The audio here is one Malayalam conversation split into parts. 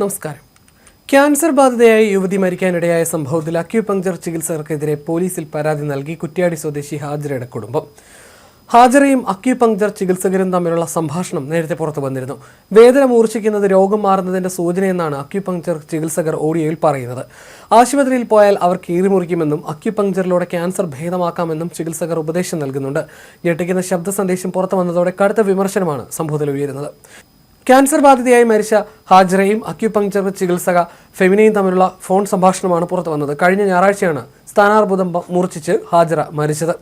നമസ്കാരം. ക്യാൻസർ ബാധിതയായ യുവതി മരിക്കാനിടയായ സംഭവത്തിൽ അക്യുപങ്ചർ ചികിത്സകർക്കെതിരെ പോലീസിൽ പരാതി നൽകി കുറ്റ്യാടി സ്വദേശി ഹാജറയുടെ കുടുംബം. ഹാജറയും അക്യുപങ്ചർ ചികിത്സകരും തമ്മിലുള്ള സംഭാഷണം നേരത്തെ പുറത്തു വന്നിരുന്നു. വേദന മൂർച്ഛിക്കുന്നത് രോഗം മാറുന്നതിന്റെ സൂചനയെന്നാണ് അക്യുപങ്ചർ ചികിത്സകർ ഓഡിയോയിൽ പറയുന്നത്. ആശുപത്രിയിൽ പോയാൽ അവർ കീറിമുറിക്കുമെന്നും അക്യുപങ്ചറിലൂടെ ക്യാൻസർ ഭേദമാക്കാമെന്നും ചികിത്സകർ ഉപദേശം നൽകുന്നുണ്ട്. ഞെട്ടിക്കുന്ന ശബ്ദ സന്ദേശം പുറത്തു വന്നതോടെ കടുത്ത വിമർശനമാണ് സംഭവത്തിൽ ഉയരുന്നത്. ക്യാൻസർ ബാധിതയായി മരിച്ച ഹാജറയും അക്യുപങ്ചർ ചികിത്സക ഫെമിനയും തമ്മിലുള്ള ഫോൺ സംഭാഷണമാണ് പുറത്തു വന്നത് കഴിഞ്ഞ ഞായറാഴ്ചയാണ് സ്ഥാനാർബുദം മൂർച്ഛിച്ച് ഹാജറ മരിച്ചത്.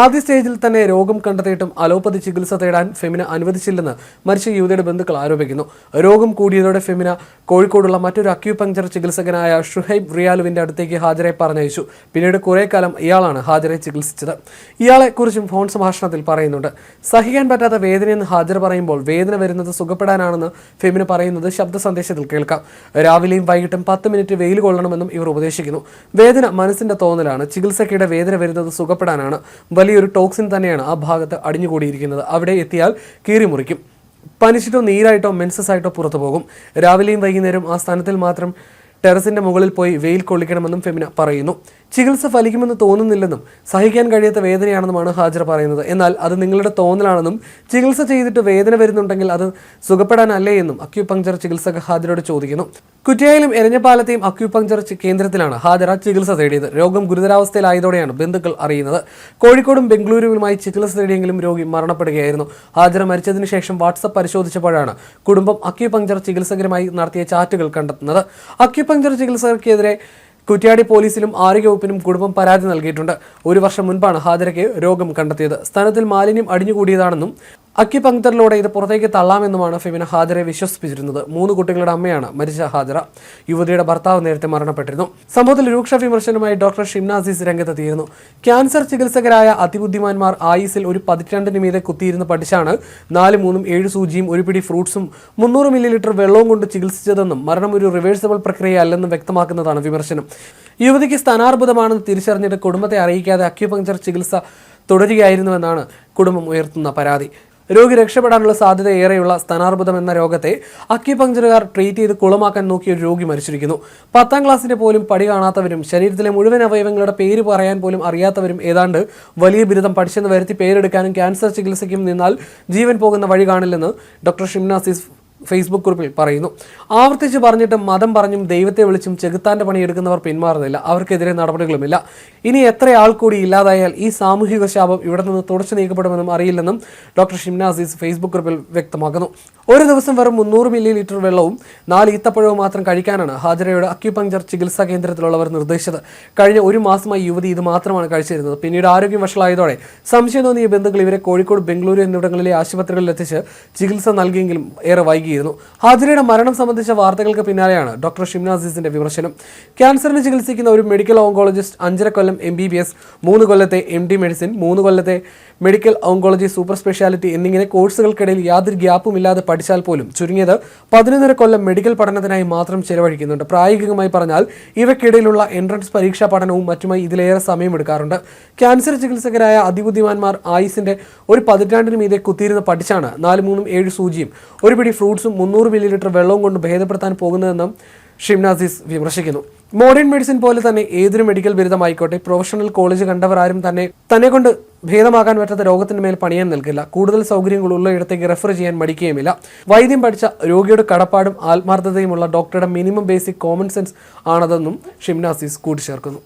ആദ്യ സ്റ്റേജിൽ തന്നെ രോഗം കണ്ടെത്തിയിട്ടും അലോപ്പതി ചികിത്സ തേടാൻ ഫെമിന അനുവദിച്ചില്ലെന്ന് മരിച്ച യുവതിയുടെ ബന്ധുക്കൾ ആരോപിക്കുന്നു. രോഗം കൂടിയതോടെ ഫെമിന കോഴിക്കോടുള്ള മറ്റൊരു അക്യൂപങ്ചർ ചികിത്സകനായ ഷുഹൈബ് റിയാലുവിന്റെ അടുത്തേക്ക് ഹാജരെ പറഞ്ഞയച്ചു. പിന്നീട് കുറേ കാലം ഇയാളാണ് ഹാജരെ ചികിത്സിച്ചത്. ഇയാളെ കുറിച്ചും ഫോൺ സംഭാഷണത്തിൽ പറയുന്നുണ്ട്. സഹിക്കാൻ പറ്റാത്ത വേദനയെന്ന് ഹാജർ പറയുമ്പോൾ വേദന വരുന്നത് സുഖപ്പെടാനാണെന്ന് ഫെമിന പറയുന്നത് ശബ്ദ സന്ദേശത്തിൽ കേൾക്കാം. രാവിലെയും വൈകിട്ടും പത്ത് മിനിറ്റ് വെയിൽ കൊള്ളണമെന്നും ഇവർ ഉപദേശിക്കുന്നു. വേദന മനസ്സിന്റെ തോന്നലാണ്. ചികിത്സക്കിടെ വേദന വരുന്നത് സുഖപ്പെടാനാണ്. വലിയൊരു ടോക്സിൻ തന്നെയാണ് ആ ഭാഗത്ത് അടിഞ്ഞുകൂടിയിരിക്കുന്നത്. അവിടെ എത്തിയാൽ കീറി മുറിക്കും. പനിച്ചിട്ടോ നീരായിട്ടോ മെൻസസ് ആയിട്ടോ പുറത്തു പോകും രാവിലെയും വൈകുന്നേരം ആ സ്ഥാനത്തിൽ മാത്രം ടെറസിന്റെ മുകളിൽ പോയി വെയിൽ കൊള്ളിക്കണമെന്നും ഫെമിന പറയുന്നു. ചികിത്സ ഫലിക്കുമെന്ന് തോന്നുന്നില്ലെന്നും സഹിക്കാൻ കഴിയാത്ത വേദനയാണെന്നുമാണ് ഹാജർ പറയുന്നത്. എന്നാൽ അത് നിങ്ങളുടെ തോന്നലാണെന്നും ചികിത്സ ചെയ്തിട്ട് വേദന വരുന്നുണ്ടെങ്കിൽ അത് സുഖപ്പെടാനല്ലേ എന്നും അക്യുപങ്ചർ ചികിത്സക ഹാജരോട് ചോദിക്കുന്നു. കുറ്റിയായാലും എരഞ്ഞപ്പാലത്തെയും അക്യുപങ്ചർ കേന്ദ്രത്തിലാണ് ഹാജറ ചികിത്സ തേടിയത്. രോഗം ഗുരുതരാവസ്ഥയിലായതോടെയാണ് ബന്ധുക്കൾ അറിയുന്നത്. കോഴിക്കോടും ബംഗളൂരുവിലുമായി ചികിത്സ തേടിയെങ്കിലും രോഗി മരണപ്പെടുകയായിരുന്നു. ഹാജറ മരിച്ചതിന് ശേഷം വാട്സപ്പ് പരിശോധിച്ചപ്പോഴാണ് കുടുംബം അക്യുപങ്ചർ ചികിത്സകരുമായി നടത്തിയ ചാറ്റുകൾ കണ്ടെത്തുന്നത്. അക്യൂപങ്ചർ ചികിത്സകർക്കെതിരെ കുറ്റ്യാടി പോലീസിലും ആരോഗ്യവകുപ്പിനും കുടുംബം പരാതി നൽകിയിട്ടുണ്ട്. ഒരു വർഷം മുൻപാണ് ഹാജരയ്ക്ക് രോഗം കണ്ടെത്തിയത്. സ്ഥലത്തിൽ മാലിന്യം അടിഞ്ഞുകൂടിയതാണെന്നും അക്യുപങ്ക്ചറിലൂടെ ഇത് പുറത്തേക്ക് തള്ളാമെന്നുമാണ് ഫെമിന ഹാജരെ വിശ്വസിപ്പിച്ചിരുന്നത്. മൂന്ന് കുട്ടികളുടെ അമ്മയാണ് മരിച്ച ഹാജര യുവതിയുടെ ഭർത്താവ് നേരത്തെ മരണപ്പെട്ടിരുന്നു. സംഭവത്തിൽ രൂക്ഷ വിമർശനമായി ഡോക്ടർ ഷിംനാസിസ് രംഗത്തെത്തിയിരുന്നു. ക്യാൻസർ ചികിത്സകരായ അതിബുദ്ധിമാന്മാർ ആയുസിൽ ഒരു പതിറ്റാണ്ടിന് മീതെ കുത്തിയിരുന്ന് പഠിച്ചാണ് നാല് മൂന്നും ഏഴ് സൂചിയും ഒരു പിടി ഫ്രൂട്ട്സും മുന്നൂറ് മില്ലി ലിറ്റർ വെള്ളവും കൊണ്ട് ചികിത്സിച്ചതെന്നും മരണം ഒരു റിവേഴ്സിബിൾ പ്രക്രിയയല്ലെന്നും വ്യക്തമാക്കുന്നതാണ് വിമർശനം. യുവതിക്ക് സ്ഥാനാർബുദമാണെന്ന് തിരിച്ചറിഞ്ഞിട്ട് കുടുംബത്തെ അറിയിക്കാതെ അക്യുപങ്ചർ ചികിത്സ തുടരുകയായിരുന്നുവെന്നാണ് കുടുംബം ഉയർത്തുന്ന പരാതി. രോഗി രക്ഷപ്പെടാനുള്ള സാധ്യത ഏറെയുള്ള സ്ഥാനാർബുദം എന്ന രോഗത്തെ അക്യുപങ്ചറുകാർ ട്രീറ്റ് ചെയ്ത് കുളമാക്കാൻ നോക്കിയ ഒരു രോഗി മരിച്ചിരിക്കുന്നു. പത്താം ക്ലാസ്സിന്റെ പോലും പടി കാണാത്തവരും ശരീരത്തിലെ മുഴുവൻ അവയവങ്ങളുടെ പേര് പറയാൻ പോലും അറിയാത്തവരും ഏതാണ്ട് വലിയ ബിരുദം പഠിച്ചെന്ന് വരുത്തി പേരെടുക്കാനും ക്യാൻസർ ചികിത്സയ്ക്കും നിന്നാൽ ജീവൻ പോകുന്ന വഴി കാണില്ലെന്ന് ഡോക്ടർ ഷിംനാസിസ് ഫേസ്ബുക്ക് കുറിപ്പിൽ പറയുന്നു. ആവർത്തിച്ച് പറഞ്ഞിട്ടും മതം പറഞ്ഞും ദൈവത്തെ വിളിച്ചും ചെകുത്താന്റെ പണിയെടുക്കുന്നവർ പിന്മാറുന്നില്ല. അവർക്കെതിരെ നടപടികളുമില്ല. ഇനി എത്ര ആൾ കൂടി ഇല്ലാതായാൽ ഈ സാമൂഹിക ശാപം ഇവിടെ നിന്ന് തുടച്ചു നീക്കപ്പെടുമെന്നും അറിയില്ലെന്നും ഡോക്ടർ ഷിംനാസീസ് ഫേസ്ബുക്ക് കുറിപ്പിൽ വ്യക്തമാക്കുന്നു. ഒരു ദിവസം വെറും മുന്നൂറ് മില്ലി ലിറ്റർ വെള്ളവും നാല് ഈത്തപ്പഴവും മാത്രം കഴിക്കാനാണ് ഹാജരയുടെ അക്യുപങ്ചർ ചികിത്സാ കേന്ദ്രത്തിലുള്ളവർ നിർദ്ദേശിച്ചത്. കഴിഞ്ഞ ഒരു മാസമായി യുവതി ഇത് മാത്രമാണ് കഴിച്ചിരുന്നത്. പിന്നീട് ആരോഗ്യം വഷളായതോടെ സംശയം തോന്നിയ ബന്ധുക്കൾ ഇവരെ കോഴിക്കോട് ബംഗളൂരു എന്നിവിടങ്ങളിലെ ആശുപത്രികളിൽ എത്തിച്ച് ചികിത്സ നൽകിയെങ്കിലും ഏറെ വൈകിയിരുന്നു ഹാജരയുടെ മരണം സംബന്ധിച്ച വാർത്തകൾക്ക് പിന്നാലെയാണ് ഡോക്ടർ ഷിംനാസിസിന്റെ വിമർശനം. ക്യാൻസറിന് ചികിത്സിക്കുന്ന ഒരു മെഡിക്കൽ ഓങ്കോളജിസ്റ്റ് അഞ്ചര കൊല്ലം എം ബി ബി എസ് മൂന്ന് കൊല്ലത്തെ എം ഡി മെഡിസിൻ മൂന്ന് കൊല്ലത്തെ മെഡിക്കൽ ഓങ്കോളജി സൂപ്പർ സ്പെഷ്യാലിറ്റി എന്നിങ്ങനെ കോഴ്സുകൾക്കിടയിൽ യാതൊരു ഗ്യാപ്പുമില്ലാതെ പഠിച്ചാൽ പോലും ചുരുങ്ങിയത് പതിനൊന്നര കൊല്ലം മെഡിക്കൽ പഠനത്തിനായി മാത്രം ചെലവഴിക്കുന്നുണ്ട്. പ്രായോഗികമായി പറഞ്ഞാൽ ഇവയ്ക്കിടയിലുള്ള എൻട്രൻസ് പരീക്ഷാ പഠനവും മറ്റുമായി ഇതിലേറെ സമയമെടുക്കാറുണ്ട് ക്യാൻസർ ചികിത്സകരായ അതിബുദ്ധിമാന്മാർ ആയുസിന്റെ ഒരു പതിറ്റാണ്ടിന് മീതെ കുത്തിയിരുന്ന് പഠിച്ചാണ് നാല് മൂന്നും ഏഴ് സൂചിയും ഒരു പിടി ഫ്രൂട്ട്സും മുന്നൂറ് മില്ലി ലിറ്റർ വെള്ളവും കൊണ്ട് ഭേദപ്പെടുത്താൻ പോകുന്നതെന്നും ഷിംനാസിസ് വിമർശിക്കുന്നു. മോഡേൺ മെഡിസിൻ പോലെ തന്നെ ഏതൊരു മെഡിക്കൽ ബിരുദമായിക്കോട്ടെ പ്രൊഫഷണൽ കോളേജ് കണ്ടവർ ആരും തന്നെ തന്നെ കൊണ്ട് ഭേദമാകാൻ പറ്റാത്ത രോഗത്തിന് മേൽ പണിയാൻ നിൽക്കില്ല. കൂടുതൽ സൗകര്യങ്ങൾ ഉള്ള ഇടത്തേക്ക് റെഫർ ചെയ്യാൻ മടിക്കുകയുമില്ല. വൈദ്യം പഠിച്ച രോഗിയുടെ കടപ്പാടും ആത്മാർത്ഥതയുമുള്ള ഡോക്ടറുടെ മിനിമം ബേസിക് കോമൺ സെൻസ് ആണതെന്നും ഷിംനാസിസ് കൂട്ടിച്ചേർക്കുന്നു.